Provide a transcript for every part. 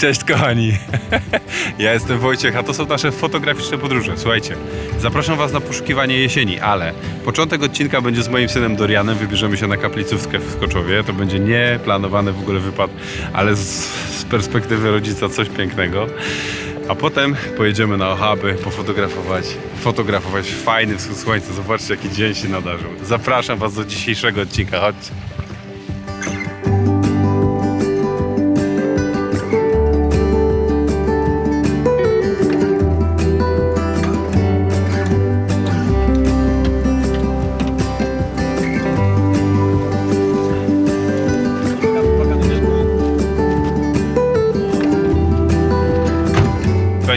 Cześć kochani, ja jestem Wojciech, a to są nasze fotograficzne podróże. Słuchajcie, zapraszam Was na poszukiwanie jesieni, ale początek odcinka będzie z moim synem Dorianem. Wybierzemy się na kaplicówkę w Skoczowie. To będzie nieplanowany w ogóle wypad, ale z, z perspektywy rodzica coś pięknego. A potem pojedziemy na Ochaby, pofotografować, fotografować fajny wschód słońca. Zobaczcie, jaki dzień się nadarzył. Zapraszam Was do dzisiejszego odcinka. Chodźcie.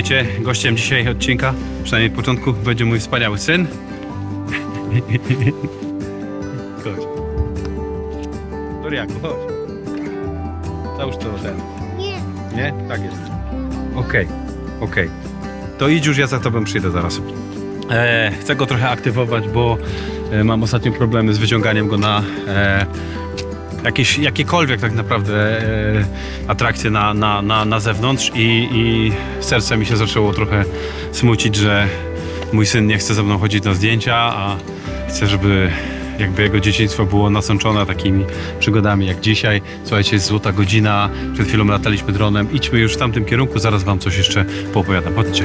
Słuchajcie, gościem dzisiaj odcinka, przynajmniej początku, będzie mój wspaniały syn. Chodź. Doriaku, chodź. Załóż to ten. Nie. Nie? Tak jest. Okej, okej. To idź już, ja za tobą przyjdę zaraz. E, chcę go trochę aktywować, bo e, mam ostatnio problemy z wyciąganiem go na e, jakieś, jakiekolwiek tak naprawdę e, atrakcje na, na, na, na zewnątrz i, i serce mi się zaczęło trochę smucić, że mój syn nie chce ze mną chodzić na zdjęcia, a chcę, żeby jakby jego dzieciństwo było nasączone takimi przygodami jak dzisiaj. Słuchajcie, jest złota godzina, przed chwilą lataliśmy dronem. Idźmy już w tamtym kierunku, zaraz wam coś jeszcze poopowiadam. Chodźcie.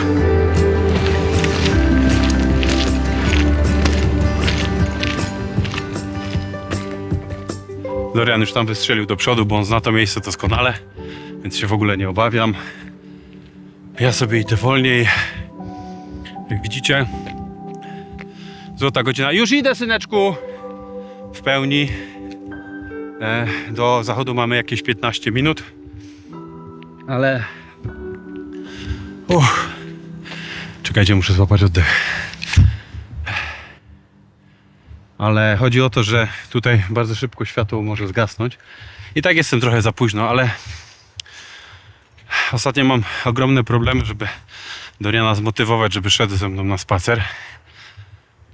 Dorian już tam wystrzelił do przodu, bo on zna to miejsce doskonale, więc się w ogóle nie obawiam. Ja sobie idę wolniej. Jak widzicie, złota godzina. Już idę, syneczku! W pełni. E, do zachodu mamy jakieś 15 minut. Ale. Uff. Czekajcie, muszę złapać oddech. Ale chodzi o to, że tutaj bardzo szybko światło może zgasnąć. I tak jestem trochę za późno, ale ostatnio mam ogromne problemy, żeby Doriana zmotywować, żeby szedł ze mną na spacer.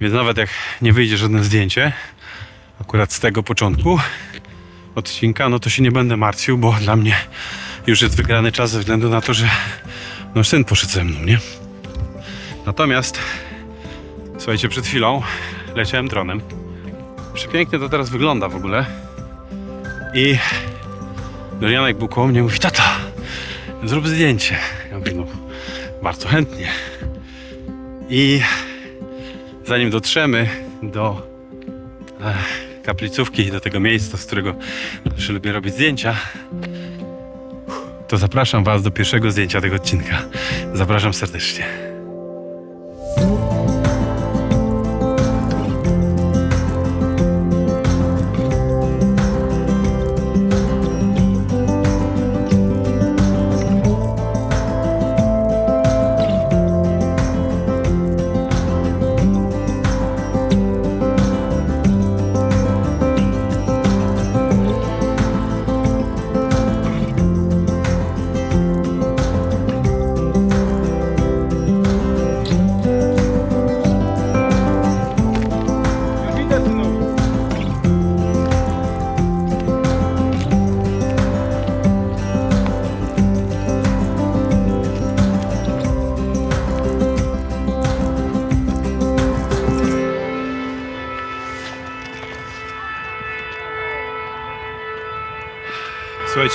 Więc nawet jak nie wyjdzie żadne zdjęcie, akurat z tego początku odcinka, no to się nie będę martwił, bo dla mnie już jest wygrany czas ze względu na to, że no syn poszedł ze mną, nie? Natomiast słuchajcie, przed chwilą leciałem dronem. Przepięknie to teraz wygląda w ogóle. I Dorianek był koło mnie mówi, tata, zrób zdjęcie. Ja mówię, no bardzo chętnie. I zanim dotrzemy do e, kaplicówki, do tego miejsca, z którego zawsze lubię robić zdjęcia, to zapraszam Was do pierwszego zdjęcia tego odcinka. Zapraszam serdecznie.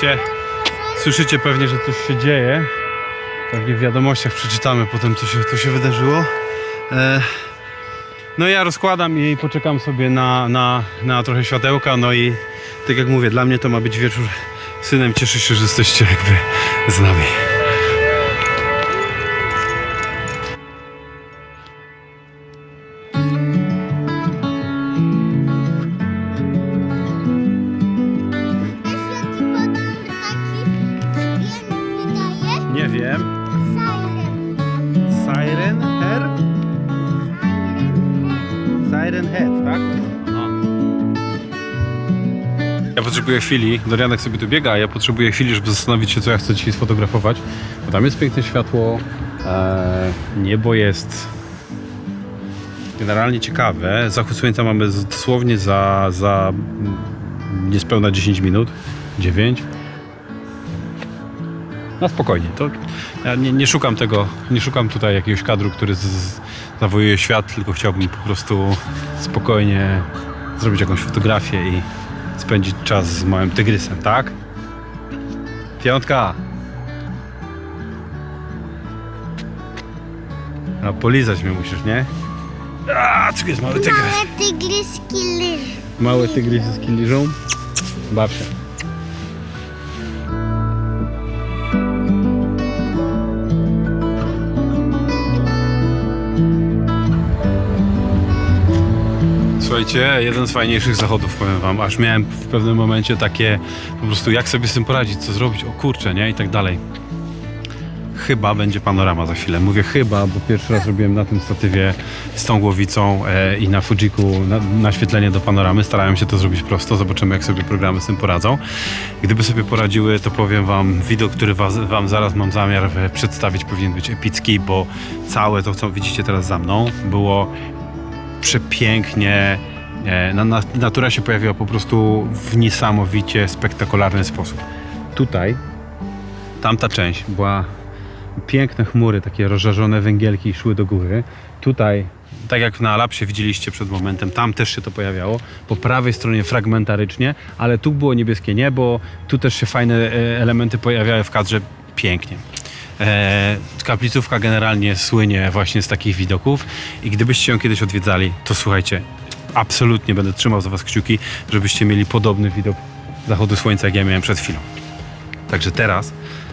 Słuchajcie, słyszycie pewnie, że coś się dzieje. Pewnie w wiadomościach przeczytamy potem, co się, co się wydarzyło. E, no ja rozkładam i poczekam sobie na, na, na trochę światełka, no i tak jak mówię, dla mnie to ma być wieczór synem. Cieszę się, że jesteście jakby z nami. Chwili, Dorianek sobie tu biega, a ja potrzebuję chwili, żeby zastanowić się, co ja chcę dzisiaj sfotografować. Bo tam jest piękne światło, e, niebo jest generalnie ciekawe. Zachód słońca mamy dosłownie za, za niespełna 10 minut, 9. Na spokojnie. To ja nie, nie szukam tego, nie szukam tutaj jakiegoś kadru, który z, z, zawojuje świat, tylko chciałbym po prostu spokojnie zrobić jakąś fotografię i spędzić czas z małym tygrysem, tak? Piątka! A polizać mnie musisz, nie? A, tu jest mały tygrys. Małe tygryski leży. Małe tygryski liżą. Baw się. Słuchajcie, jeden z fajniejszych zachodów, powiem wam. Aż miałem w pewnym momencie takie po prostu jak sobie z tym poradzić, co zrobić, o kurczę, nie? I tak dalej. Chyba będzie panorama za chwilę. Mówię chyba, bo pierwszy raz robiłem na tym statywie z tą głowicą e, i na Fujiku na, naświetlenie do panoramy. Starałem się to zrobić prosto. Zobaczymy, jak sobie programy z tym poradzą. Gdyby sobie poradziły, to powiem wam, widok, który was, wam zaraz mam zamiar e, przedstawić, powinien być epicki, bo całe to, co widzicie teraz za mną, było przepięknie. e, Na, na, natura się pojawiła po prostu w niesamowicie spektakularny sposób. Tutaj, tamta część była piękne chmury, takie rozżarzone węgielki szły do góry. Tutaj, tak jak na lapsie widzieliście przed momentem, tam też się to pojawiało. Po prawej stronie fragmentarycznie, ale tu było niebieskie niebo, tu też się fajne e, elementy pojawiały w kadrze pięknie. E, kaplicówka generalnie słynie właśnie z takich widoków i gdybyście ją kiedyś odwiedzali, to słuchajcie, absolutnie będę trzymał za was kciuki, żebyście mieli podobny widok zachodu słońca, jak ja miałem przed chwilą. Także teraz,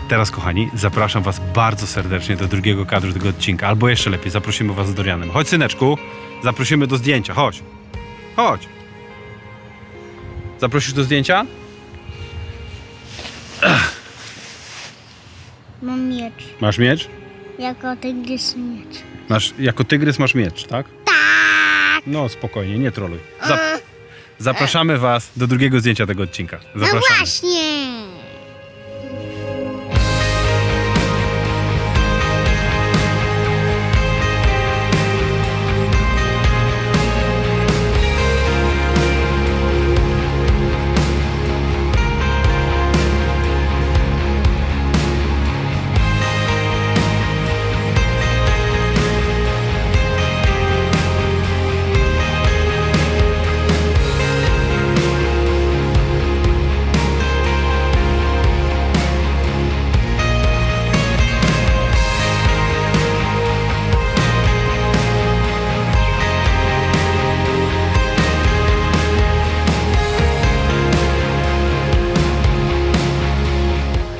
teraz kochani, zapraszam Was bardzo serdecznie do drugiego kadru tego odcinka, albo jeszcze lepiej, zaprosimy Was z Dorianem. Chodź syneczku, zaprosimy do zdjęcia, chodź. Chodź. Zaprosisz do zdjęcia? Mam miecz. Masz miecz? Jako tygrys miecz. Masz, jako tygrys masz miecz, tak? Tak! No spokojnie, nie troluj. Zap zapraszamy Was do drugiego zdjęcia tego odcinka. No Zapraszamy. właśnie!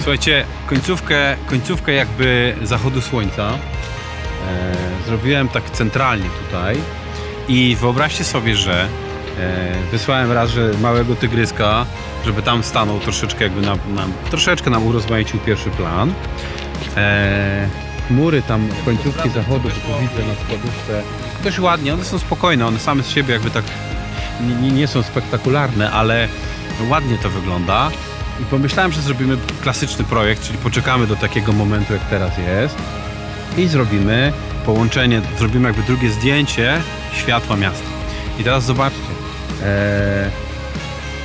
Słuchajcie, końcówkę, końcówkę jakby zachodu słońca e, zrobiłem tak centralnie tutaj i wyobraźcie sobie, że e, wysłałem raz, że małego tygryska, żeby tam stanął troszeczkę jakby nam, nam, troszeczkę nam urozmaicił pierwszy plan. E, mury tam końcówki zachodu, bo tu widzę na składówce, dość ładnie, one są spokojne, one same z siebie jakby tak nie, nie są spektakularne, ale ładnie to wygląda. I pomyślałem, że zrobimy klasyczny projekt, czyli poczekamy do takiego momentu, jak teraz jest i zrobimy połączenie, zrobimy jakby drugie zdjęcie światła miasta. I teraz zobaczcie, e,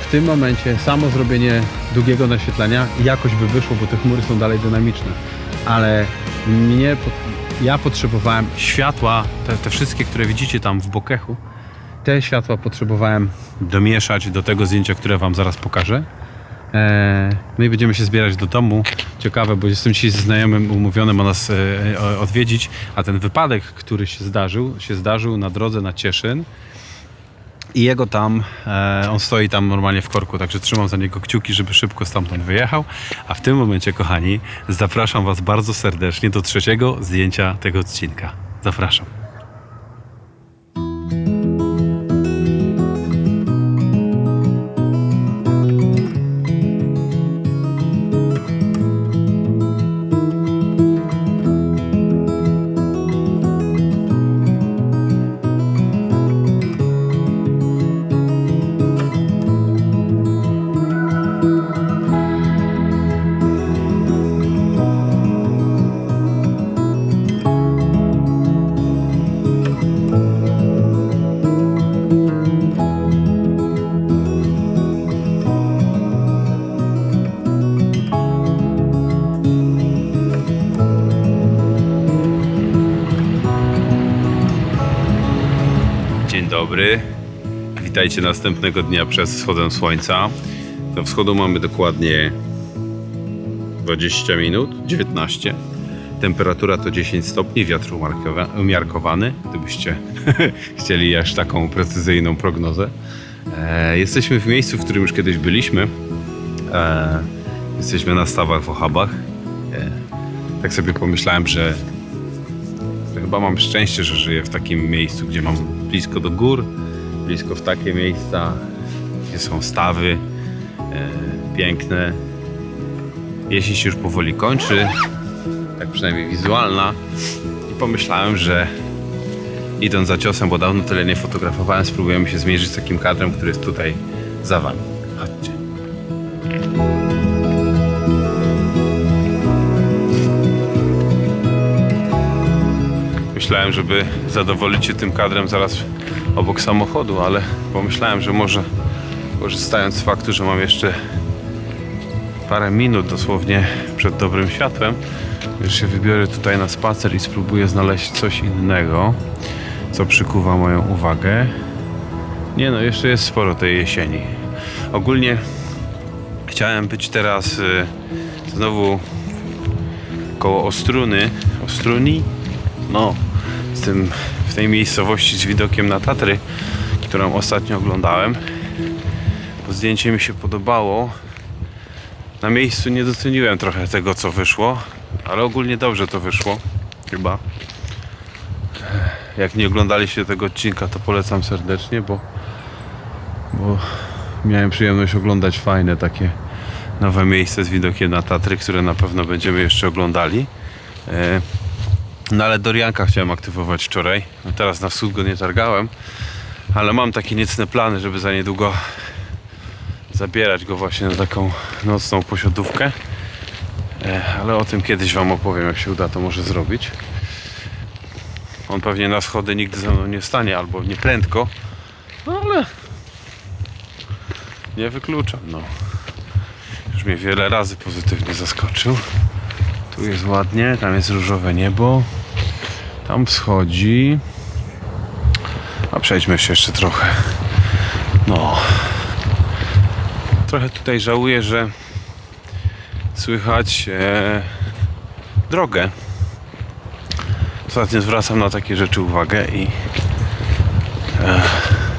w tym momencie samo zrobienie długiego naświetlenia jakoś by wyszło, bo te chmury są dalej dynamiczne, ale mnie, ja potrzebowałem światła, te, te wszystkie, które widzicie tam w bokechu, te światła potrzebowałem domieszać do tego zdjęcia, które Wam zaraz pokażę. No i będziemy się zbierać do domu. Ciekawe, bo jestem dzisiaj ze znajomym umówionym o nas e, o- odwiedzić, a ten wypadek, który się zdarzył, się zdarzył na drodze na Cieszyn. I jego tam, e, on stoi tam normalnie w korku, także trzymam za niego kciuki, żeby szybko stamtąd wyjechał. A w tym momencie, kochani, zapraszam Was bardzo serdecznie do trzeciego zdjęcia tego odcinka. Zapraszam. Dobry. Witajcie następnego dnia przed wschodem słońca. Do wschodu mamy dokładnie 20 minut, 19. Temperatura to 10 stopni, wiatr umiarkowany, gdybyście chcieli aż taką precyzyjną prognozę. E, jesteśmy w miejscu, w którym już kiedyś byliśmy. E, jesteśmy na stawach w Ochabach. E, tak sobie pomyślałem, że chyba mam szczęście, że żyję w takim miejscu, gdzie mam blisko do gór, blisko w takie miejsca, gdzie są stawy e, piękne. Jesień się już powoli kończy, tak przynajmniej wizualna. I pomyślałem, że idąc za ciosem, bo dawno tyle nie fotografowałem, spróbujemy się zmierzyć z takim kadrem, który jest tutaj za wami. Chodźcie. Myślałem, żeby zadowolić się tym kadrem zaraz obok samochodu, ale pomyślałem, że może korzystając z faktu, że mam jeszcze parę minut dosłownie przed dobrym światłem, już się wybiorę tutaj na spacer i spróbuję znaleźć coś innego, co przykuwa moją uwagę. Nie no, jeszcze jest sporo tej jesieni. Ogólnie chciałem być teraz y, znowu koło Ostruny. Ostruni? No, tym, w tej miejscowości z widokiem na Tatry, którą ostatnio oglądałem. Bo zdjęcie mi się podobało. Na miejscu nie doceniłem trochę tego, co wyszło, ale ogólnie dobrze to wyszło, chyba. Jak nie oglądaliście tego odcinka, to polecam serdecznie, bo, bo miałem przyjemność oglądać fajne takie nowe miejsce z widokiem na Tatry, które na pewno będziemy jeszcze oglądali. No ale Dorianka chciałem aktywować wczoraj. No teraz na wschód go nie targałem, ale mam takie niecne plany, żeby za niedługo zabierać go właśnie na taką nocną posiadówkę. E, Ale o tym kiedyś Wam opowiem, jak się uda to może zrobić. On pewnie na schody nigdy ze mną nie stanie, albo nie prędko, no ale nie wykluczam, no. Już mnie wiele razy pozytywnie zaskoczył. Tu jest ładnie, tam jest różowe niebo. Tam wschodzi. A przejdźmy się jeszcze trochę. No. Trochę tutaj żałuję, że słychać e, drogę. Ostatnio zwracam na takie rzeczy uwagę i e,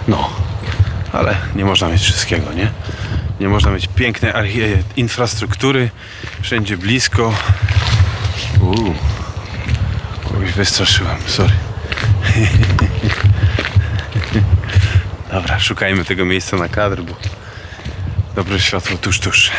no, ale nie można mieć wszystkiego, nie? Nie można mieć pięknej e, infrastruktury, wszędzie blisko. Uuu, kogoś wystraszyłem, sorry. Dobra, szukajmy tego miejsca na kadr, bo dobre światło tuż, tuż.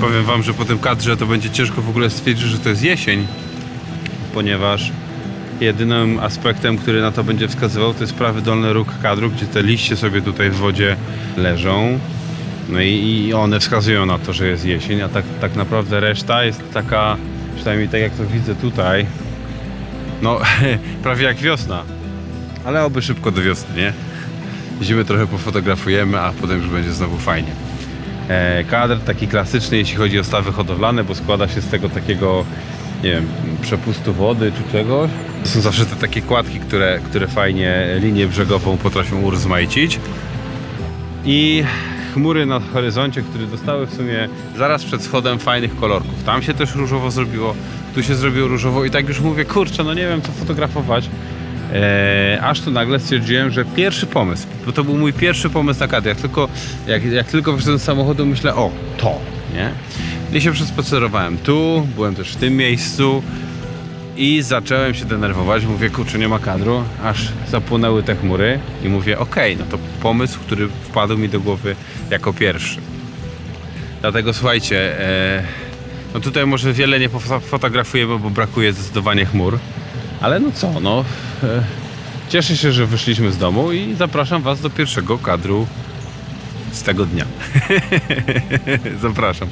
Powiem wam, że po tym kadrze to będzie ciężko w ogóle stwierdzić, że to jest jesień, ponieważ jedynym aspektem, który na to będzie wskazywał, to jest prawy dolny róg kadru, gdzie te liście sobie tutaj w wodzie leżą. No i, i one wskazują na to, że jest jesień, a tak, tak naprawdę reszta jest taka, przynajmniej tak jak to widzę tutaj, no prawie jak wiosna. Ale oby szybko do wiosny, nie? Zimę trochę pofotografujemy, a potem już będzie znowu fajnie. E, kadr taki klasyczny, jeśli chodzi o stawy hodowlane, bo składa się z tego takiego, nie wiem, przepustu wody czy czegoś. To są zawsze te takie kładki, które, które fajnie linię brzegową potrafią urozmaicić. I chmury na horyzoncie, które dostały w sumie zaraz przed schodem fajnych kolorków. Tam się też różowo zrobiło, tu się zrobiło różowo i tak już mówię, kurczę, no nie wiem co fotografować. Eee, aż tu nagle stwierdziłem, że pierwszy pomysł, bo to był mój pierwszy pomysł na kadr. Jak tylko, jak, jak tylko wyszedłem z samochodu, myślę, o, to, nie? I się przespacerowałem tu, byłem też w tym miejscu i zacząłem się denerwować. Mówię, kurczę, nie ma kadru, aż zapłonęły te chmury i mówię, okej, no to pomysł, który wpadł mi do głowy jako pierwszy. Dlatego słuchajcie, e, no tutaj może wiele nie fotografujemy, bo brakuje zdecydowanie chmur. Ale no co, no. E, cieszę się, że wyszliśmy z domu i zapraszam Was do pierwszego kadru z tego dnia. zapraszam.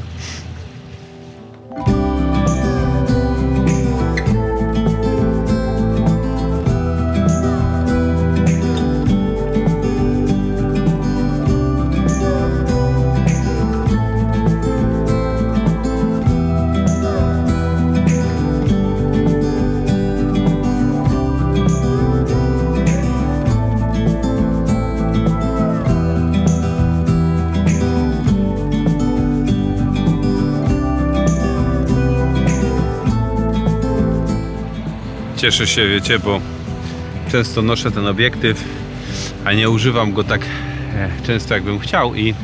Cieszę się, wiecie, bo często noszę ten obiektyw, a nie używam go tak e, często, jakbym chciał. I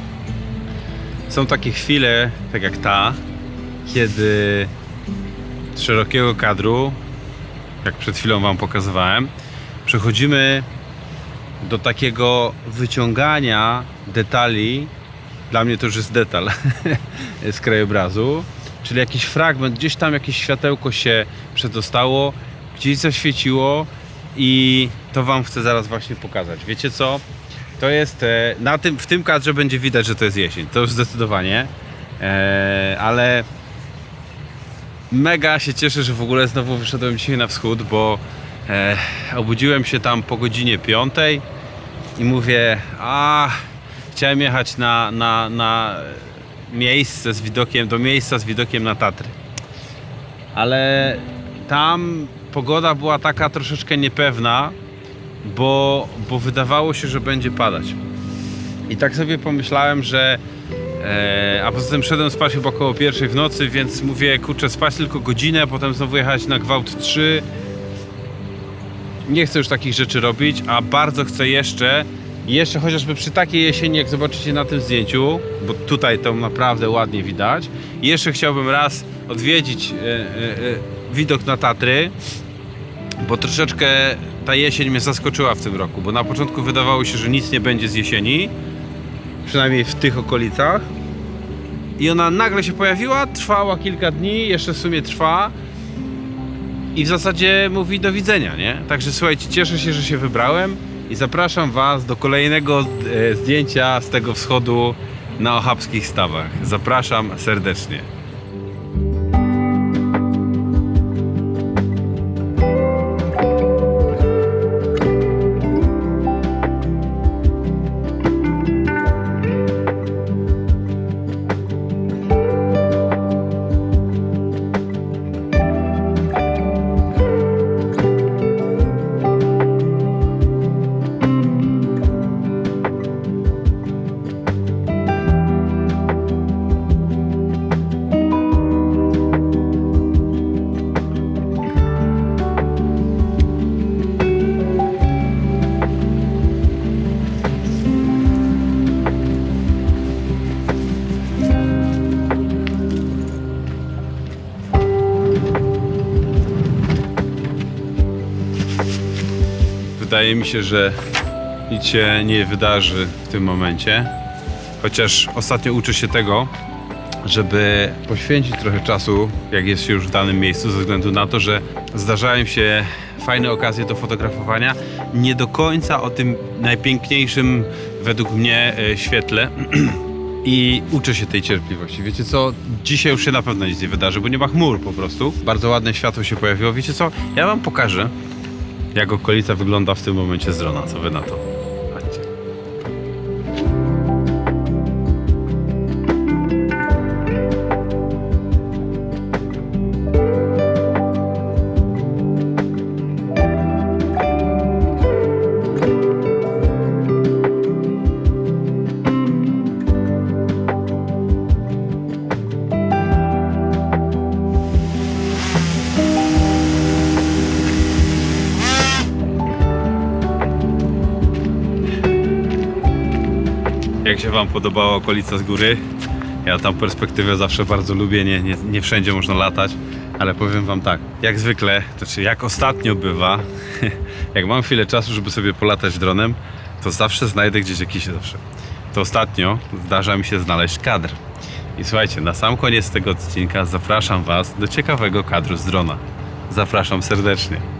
są takie chwile, tak jak ta, kiedy z szerokiego kadru, jak przed chwilą Wam pokazywałem, przechodzimy do takiego wyciągania detali. Dla mnie to już jest detal z krajobrazu, czyli jakiś fragment, gdzieś tam jakieś światełko się przedostało, gdzieś zaświeciło i to Wam chcę zaraz właśnie pokazać. Wiecie co? To jest, e, na tym, w tym kadrze będzie widać, że to jest jesień, to już zdecydowanie, e, ale mega się cieszę, że w ogóle znowu wyszedłem dzisiaj na wschód, bo e, obudziłem się tam po godzinie 5 i mówię, a chciałem jechać na, na, na miejsce z widokiem, do miejsca z widokiem na Tatry. Ale tam pogoda była taka troszeczkę niepewna, bo, bo wydawało się, że będzie padać. I tak sobie pomyślałem, że E, a poza tym szedłem spać chyba około pierwszej w nocy, więc mówię, kurczę, spać tylko godzinę, potem znowu jechać na gwałt 3. Nie chcę już takich rzeczy robić, a bardzo chcę jeszcze, jeszcze chociażby przy takiej jesieni, jak zobaczycie na tym zdjęciu, bo tutaj to naprawdę ładnie widać, jeszcze chciałbym raz odwiedzić e, e, e, widok na Tatry, bo troszeczkę ta jesień mnie zaskoczyła w tym roku, bo na początku wydawało się, że nic nie będzie z jesieni, przynajmniej w tych okolicach. I ona nagle się pojawiła, trwała kilka dni, jeszcze w sumie trwa. I w zasadzie mówi do widzenia, nie? Także słuchajcie, cieszę się, że się wybrałem i zapraszam Was do kolejnego e, zdjęcia z tego wschodu na Ochabskich Stawach. Zapraszam serdecznie. Wydaje mi się, że nic się nie wydarzy w tym momencie. Chociaż ostatnio uczę się tego, żeby poświęcić trochę czasu, jak jest się już w danym miejscu, ze względu na to, że zdarzają się fajne okazje do fotografowania, nie do końca o tym najpiękniejszym według mnie e, świetle. I uczę się tej cierpliwości. Wiecie co? Dzisiaj już się na pewno nic nie wydarzy, bo nie ma chmur po prostu. Bardzo ładne światło się pojawiło. Wiecie co? Ja wam pokażę, jak okolica wygląda w tym momencie z drona. Co wy na to? Się Wam podobała okolica z góry? Ja tam perspektywę zawsze bardzo lubię, nie, nie, nie wszędzie można latać, ale powiem Wam tak, jak zwykle, to znaczy jak ostatnio bywa, jak mam chwilę czasu, żeby sobie polatać dronem, to zawsze znajdę gdzieś jakiś zawsze. To ostatnio zdarza mi się znaleźć kadr. I słuchajcie, na sam koniec tego odcinka zapraszam Was do ciekawego kadru z drona. Zapraszam serdecznie.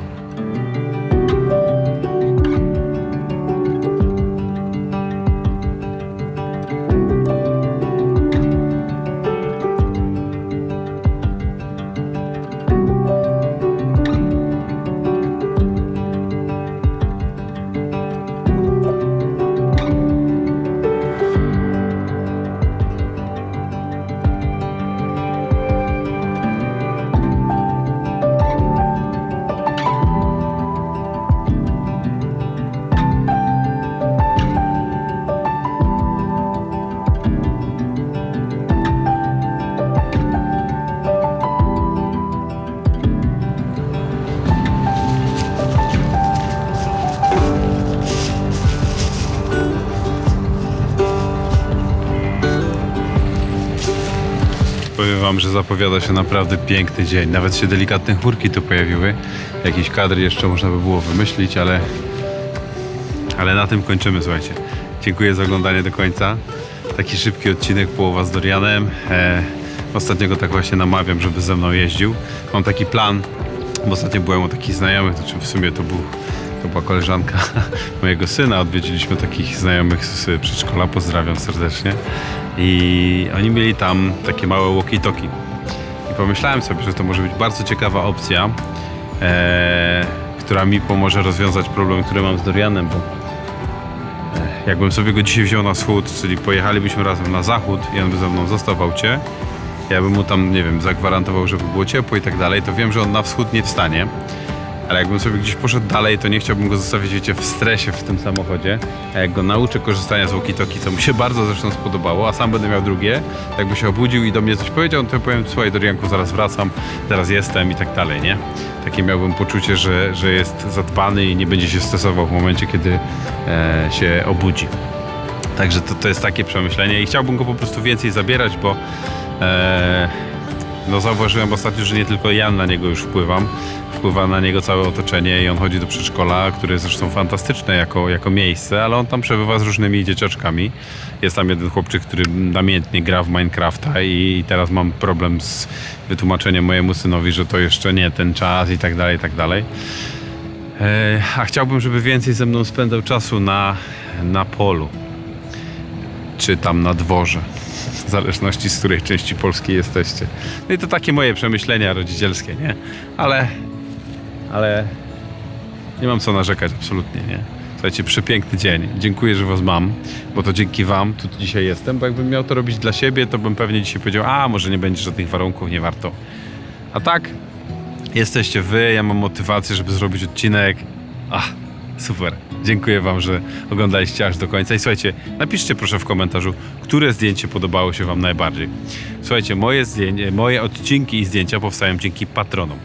Wam, że zapowiada się naprawdę piękny dzień. Nawet się delikatne chmurki tu pojawiły. Jakieś kadry jeszcze można by było wymyślić, ale, ale na tym kończymy, słuchajcie. Dziękuję za oglądanie do końca. Taki szybki odcinek, połowa z Dorianem. E, ostatniego tak właśnie namawiam, żeby ze mną jeździł. Mam taki plan, bo ostatnio byłem u takich znajomych, to czy w sumie to był to była koleżanka mojego syna. Odwiedziliśmy takich znajomych z przedszkola. Pozdrawiam serdecznie. I oni mieli tam takie małe walkie-talkie. I pomyślałem sobie, że to może być bardzo ciekawa opcja, e, która mi pomoże rozwiązać problem, który mam z Dorianem, bo e, jakbym sobie go dzisiaj wziął na wschód, czyli pojechalibyśmy razem na zachód i on by ze mną został w aucie, ja bym mu tam, nie wiem, zagwarantował, żeby było ciepło i tak dalej, to wiem, że on na wschód nie wstanie. Ale jakbym sobie gdzieś poszedł dalej, to nie chciałbym go zostawić, wiecie, w stresie w tym samochodzie. A jak go nauczę korzystania z walkie-talkie, co mu się bardzo zresztą spodobało, a sam będę miał drugie, jakby się obudził i do mnie coś powiedział, no to powiem, słuchaj Dorianku, zaraz wracam, zaraz jestem i tak dalej, nie? Takie miałbym poczucie, że, że jest zadbany i nie będzie się stresował w momencie, kiedy e, się obudzi. Także to, to jest takie przemyślenie i chciałbym go po prostu więcej zabierać, bo e, no zauważyłem ostatnio, że nie tylko ja na niego już wpływam, wpływa na niego całe otoczenie i on chodzi do przedszkola, które jest zresztą fantastyczne jako, jako miejsce, ale on tam przebywa z różnymi dzieciaczkami. Jest tam jeden chłopczyk, który namiętnie gra w Minecrafta i teraz mam problem z wytłumaczeniem mojemu synowi, że to jeszcze nie ten czas i tak dalej, i tak dalej. E, a chciałbym, żeby więcej ze mną spędzał czasu na, na polu czy tam na dworze. W zależności z której części Polski jesteście. No i to takie moje przemyślenia rodzicielskie, nie? Ale, ale nie mam co narzekać absolutnie, nie? Słuchajcie, przepiękny dzień. Dziękuję, że was mam, bo to dzięki wam tu dzisiaj jestem, bo jakbym miał to robić dla siebie, to bym pewnie dzisiaj powiedział, a może nie będzie żadnych warunków, nie warto. A tak, jesteście wy, ja mam motywację, żeby zrobić odcinek. Ach, super. Dziękuję wam, że oglądaliście aż do końca. I słuchajcie, napiszcie proszę w komentarzu, które zdjęcie podobało się wam najbardziej. Słuchajcie, moje, zdjęcie, moje odcinki i zdjęcia powstają dzięki patronom.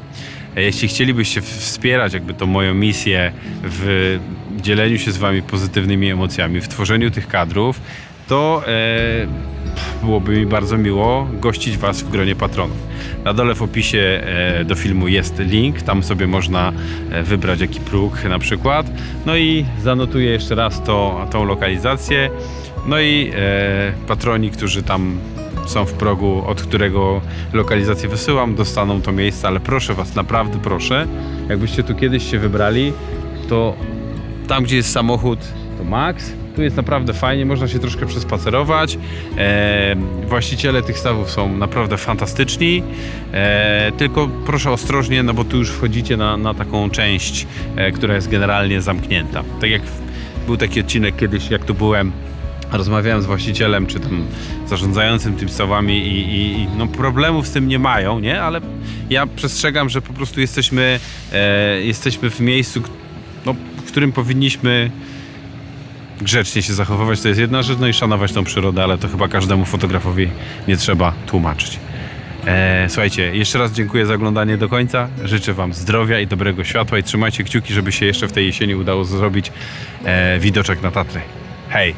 E, Jeśli chcielibyście wspierać jakby tą moją misję w dzieleniu się z wami pozytywnymi emocjami, w tworzeniu tych kadrów, to e, byłoby mi bardzo miło gościć Was w gronie patronów. Na dole w opisie e, do filmu jest link, tam sobie można e, wybrać jaki próg na przykład. No i zanotuję jeszcze raz to, tą lokalizację. No i e, patroni, którzy tam są w progu, od którego lokalizację wysyłam, dostaną to miejsce, ale proszę Was, naprawdę proszę, jakbyście tu kiedyś się wybrali, to tam, gdzie jest samochód, to max. Tu jest naprawdę fajnie, można się troszkę przespacerować. E, właściciele tych stawów są naprawdę fantastyczni. E, tylko proszę ostrożnie, no bo tu już wchodzicie na, na taką część, e, która jest generalnie zamknięta. Tak jak był taki odcinek kiedyś, jak tu byłem, rozmawiałem z właścicielem, czy tam zarządzającym tymi stawami i, i, i no problemów z tym nie mają, nie? Ale ja przestrzegam, że po prostu jesteśmy, e, jesteśmy w miejscu, no, w którym powinniśmy grzecznie się zachowywać, to jest jedna rzecz, no i szanować tą przyrodę, ale to chyba każdemu fotografowi nie trzeba tłumaczyć. E, słuchajcie, jeszcze raz dziękuję za oglądanie do końca. Życzę Wam zdrowia i dobrego światła i trzymajcie kciuki, żeby się jeszcze w tej jesieni udało zrobić e, widoczek na Tatry. Hej!